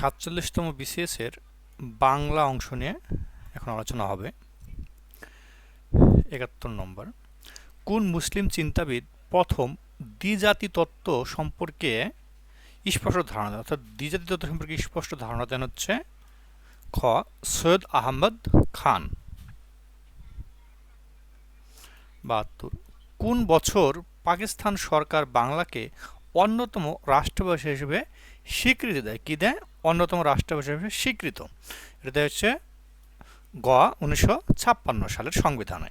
সাতচল্লিশতম বিসিএস এর বাংলা অংশ নিয়ে এখন আলোচনা হবে। একাত্তর নম্বর। কোন মুসলিম চিন্তাবিদ প্রথম দ্বিজাতি তত্ত্ব সম্পর্কে স্পষ্ট ধারণা অর্থাৎ দ্বিজাতি তত্ত্ব সম্পর্কে স্পষ্ট ধারণা দেন হচ্ছে খ, সৈয়দ আহমদ খান। বাহাত্তর। কোন বছর পাকিস্তান সরকার বাংলাকে অন্যতম রাষ্ট্রভাষা হিসেবে স্বীকৃতি দেয়? কি দেয়? অন্যতম রাষ্ট্রভাষা হিসেবে স্বীকৃত। এটা হচ্ছে গ, উনিশশো ছাপ্পান্ন সালের সংবিধানে।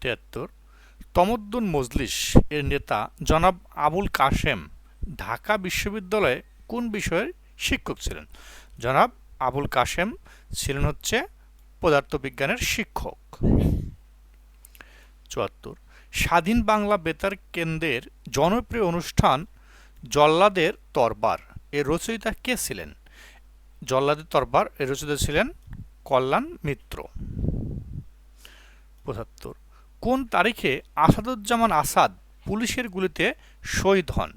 তিয়াত্তর তমদ্দুন মজলিস এর নেতা জনাব আবুল কাশেম ঢাকা বিশ্ববিদ্যালয়ে কোন বিষয়ের শিক্ষক ছিলেন? জনাব আবুল কাশেম ছিলেন হচ্ছে পদার্থবিজ্ঞানের শিক্ষক। চুয়াত্তর, স্বাধীন বাংলা বেতার কেন্দ্রের জনপ্রিয় অনুষ্ঠান জল্লাদের তরবার এর রচয়িতা কে ছিলেন? জল্লাদের তরবার এর রচয়িতা ছিলেন কল্যাণ মিত্র। পঁচাত্তর। কোন তারিখে আসাদুজ্জামান আসাদ পুলিশের গুলিতে শহীদ হন?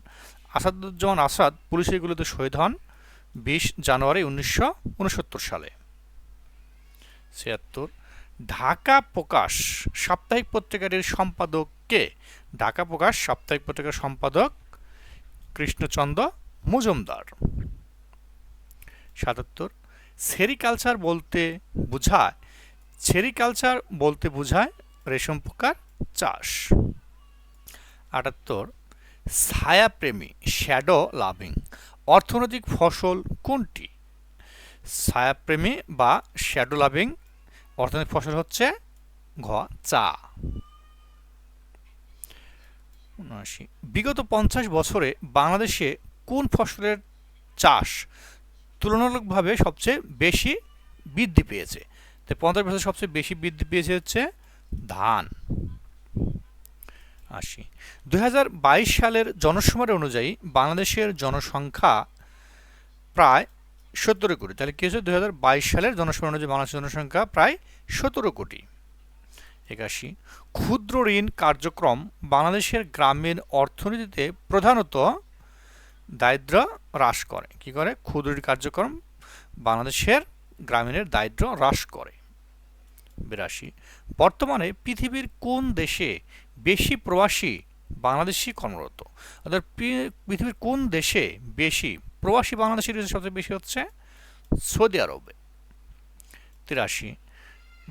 আসাদুজ্জামান আসাদ পুলিশের গুলিতে শহীদ হন বিশ জানুয়ারি উনিশশো উনসত্তর সালে। ছিয়াত্তর। ঢাকা প্রকাশ সাপ্তাহিক পত্রিকাটির সম্পাদক কে? ঢাকা প্রকাশ সাপ্তাহিক পত্রিকার সম্পাদক কৃষ্ণচন্দ্র মজুমদার। সাতাত্তর সেরিকালচার বলতে বোঝায় সেরিকালচার বলতে বোঝায় রেশম পোকার চাষ। আটাত্তর ছায়াপ্রেমী শ্যাডো লাভিং, অর্থনৈতিক ফসল কোনটি? ছায়াপ্রেমী বা শ্যাডো লাভিং, অর্থনৈতিক ফসল হচ্ছে ঘ, চা। উনআশি বিগত পঞ্চাশ বছরে বাংলাদেশে কোন ফসলের চাষ তুলনামূলকভাবে সবচেয়ে বেশি বৃদ্ধি পেয়েছে? তো পঞ্চাশ বছর সবচেয়ে বেশি বৃদ্ধি পেয়েছে হচ্ছে ধান। আশি। দুই সালের জনসংখ্যার অনুযায়ী বাংলাদেশের জনসংখ্যা প্রায় সতেরো কোটি। তাহলে কি হচ্ছে দুই হাজার বাইশ সালের জনসংখ্যা অনুযায়ী বাংলাদেশের জনসংখ্যা প্রায় সতেরো কোটি। একাশি, ক্ষুদ্র ঋণ কার্যক্রম বাংলাদেশের গ্রামীণ অর্থনীতিতে প্রধানত দারিদ্র হ্রাস করে। কি করে? ক্ষুদ্র ঋণ কার্যক্রম বাংলাদেশের গ্রামীণের দারিদ্র হ্রাস করে। বিরাশি, বর্তমানে পৃথিবীর কোন দেশে বেশি প্রবাসী বাংলাদেশি কর্মরত? অর্থাৎ পৃথিবীর কোন দেশে বেশি প্রবাসী বাংলাদেশি সবচেয়ে বেশি হচ্ছে? সৌদি আরবে। তিরাশি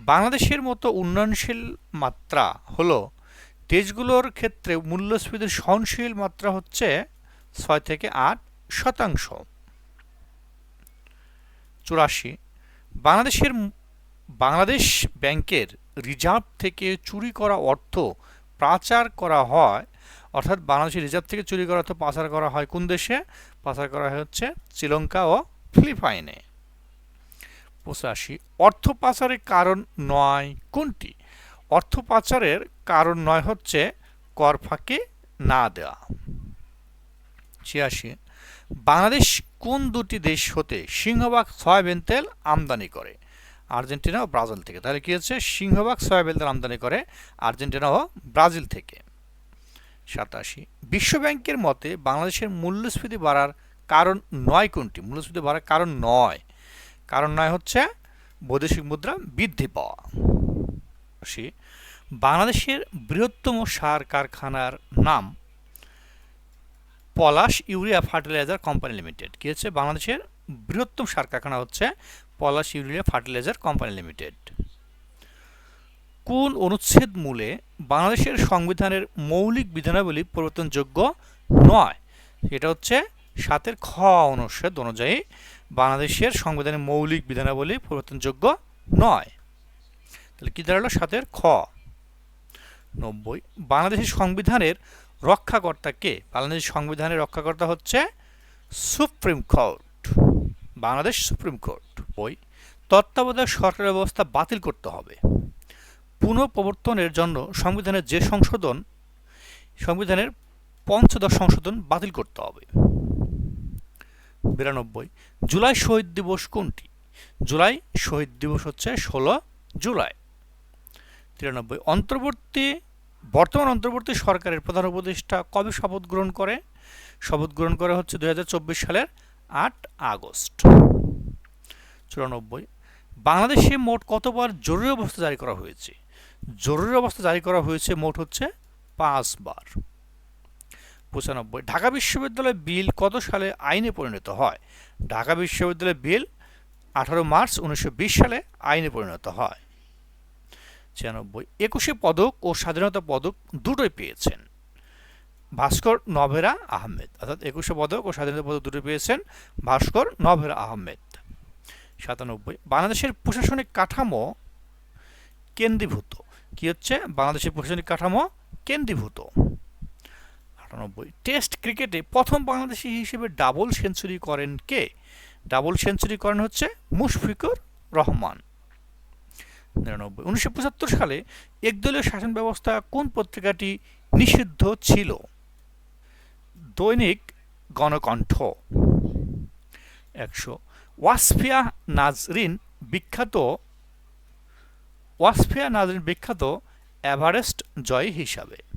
বাংলাদেশের মতো উন্নয়নশীল মাত্রা হলো দেশগুলোর ক্ষেত্রে মূল্যস্ফীতির সহনশীল মাত্রা হচ্ছে ছয় থেকে আট শতাংশ। চুরাশি, বাংলাদেশের বাংলাদেশ ব্যাংকের রিজার্ভ থেকে চুরি করা অর্থ পাচার করা হয়, অর্থাৎ বাংলাদেশের রিজার্ভ থেকে চুরি করা অর্থ পাচার করা হয় কোন দেশে? পাচার করা হচ্ছে শ্রীলঙ্কা ও ফিলিপাইনে। পঁচাশি। অর্থ পাচারের কারণ নয় কোনটি? অর্থ পাচারের কারণ নয় হচ্ছে কর ফাঁকি না দেওয়া। ছিয়াশি। বাংলাদেশ কোন দুটি দেশ হতে সিংহভাগ সয়াবিন তেল আমদানি করে? আর্জেন্টিনা ও ব্রাজিল থেকে। তাহলে কি হচ্ছে? সিংহভাগ সয়াবিন তেল আমদানি করে আর্জেন্টিনা ও ব্রাজিল থেকে। সাতাশি। বিশ্বব্যাংকের মতে বাংলাদেশের মূল্যস্ফীতি বাড়ার কারণ নয় কোনটি? মূল্যস্ফীতি বাড়ার কারণ নয়। কারণ নয় হচ্ছে বৈদেশিক মুদ্রা বৃদ্ধি পাওয়া। সে বাংলাদেশের বৃহত্তম সার কারখানার নাম Palash urea fertilizer company limited. কী হচ্ছে? বাংলাদেশের বৃহত্তম সার কারখানা হচ্ছে Palash urea fertilizer company limited. কোন অনুচ্ছেদ মূলে বাংলাদেশের সংবিধানের মৌলিক বিধানাবলী পরিবর্তনযোগ্য নয়? এটা হচ্ছে সাতের খ অনুচ্ছেদ অনুযায়ী বাংলাদেশের সংবিধানের মৌলিক বিধানাবলী পরিবর্তনযোগ্য নয়। তাহলে কি দাঁড়াল সাতের খ? নব্বই। বাংলাদেশের সংবিধানের রক্ষাকর্তা কে? বাংলাদেশের সংবিধানের রক্ষাকর্তা হচ্ছে supreme court. Bangladesh supreme court. ওই তত্ত্বাবধায়ক সরকার ব্যবস্থা বাতিল করতে হবে। পুনঃপ্রবর্তনের জন্য সংবিধানের যে সংশোধন, সংবিধানের পঞ্চদশ সংশোধন বাতিল করতে হবে। বিরানব্বই। জুলাই শহীদ দিবস কোনটি? জুলাই শহীদ দিবস হচ্ছে ষোলো জুলাই। তিরানব্বই। অন্তর্বর্তী, বর্তমান অন্তর্বর্তী সরকারের প্রধান উপদেষ্টা কবে শপথ গ্রহণ করে? শপথ গ্রহণ করা হচ্ছে দুই হাজার চব্বিশ সালের আট আগস্ট। চুরানব্বই। বাংলাদেশে মোট কতবার জরুরি অবস্থা জারি করা হয়েছে? জরুরি অবস্থা জারি করা হয়েছে মোট হচ্ছে পাঁচবার। পঁচানব্বই। ঢাকা বিশ্ববিদ্যালয় বিল কত সালে আইনে পরিণত হয়? ঢাকা বিশ্ববিদ্যালয় বিল আঠারো মার্চ উনিশশো বিশ সালে আইনে পরিণত হয়। ছিয়ানব্বই। একুশে পদক ও স্বাধীনতা পদক দুটোই পেয়েছেন। ভাস্কর নভেরা আহমেদ। অর্থাৎ একুশে পদক ও স্বাধীনতা পদক দুটো পেয়েছেন ভাস্কর নভেরা আহমেদ। সাতানব্বই। বাংলাদেশের প্রশাসনিক কাঠামো কেন্দ্রীভূত। কি হচ্ছে? বাংলাদেশের প্রশাসনিক কাঠামো কেন্দ্রীভূত। আটানব্বই। টেস্ট ক্রিকেটে প্রথম বাংলাদেশি হিসেবে ডাবল সেঞ্চুরি করেন কে? ডাবল সেঞ্চুরি করেন হচ্ছে মুশফিকুর রহমান। নিরানব্বই। উনিশশো পঁচাত্তর সালে একদলীয় শাসন ব্যবস্থা কোন পত্রিকাটি নিষিদ্ধ ছিল? দৈনিক গণকণ্ঠ। একশো। ওয়াসফিয়া নাজরিন বিখ্যাত ওয়াসফিয়া নাজরিন বিখ্যাত এভারেস্ট জয় হিসাবে।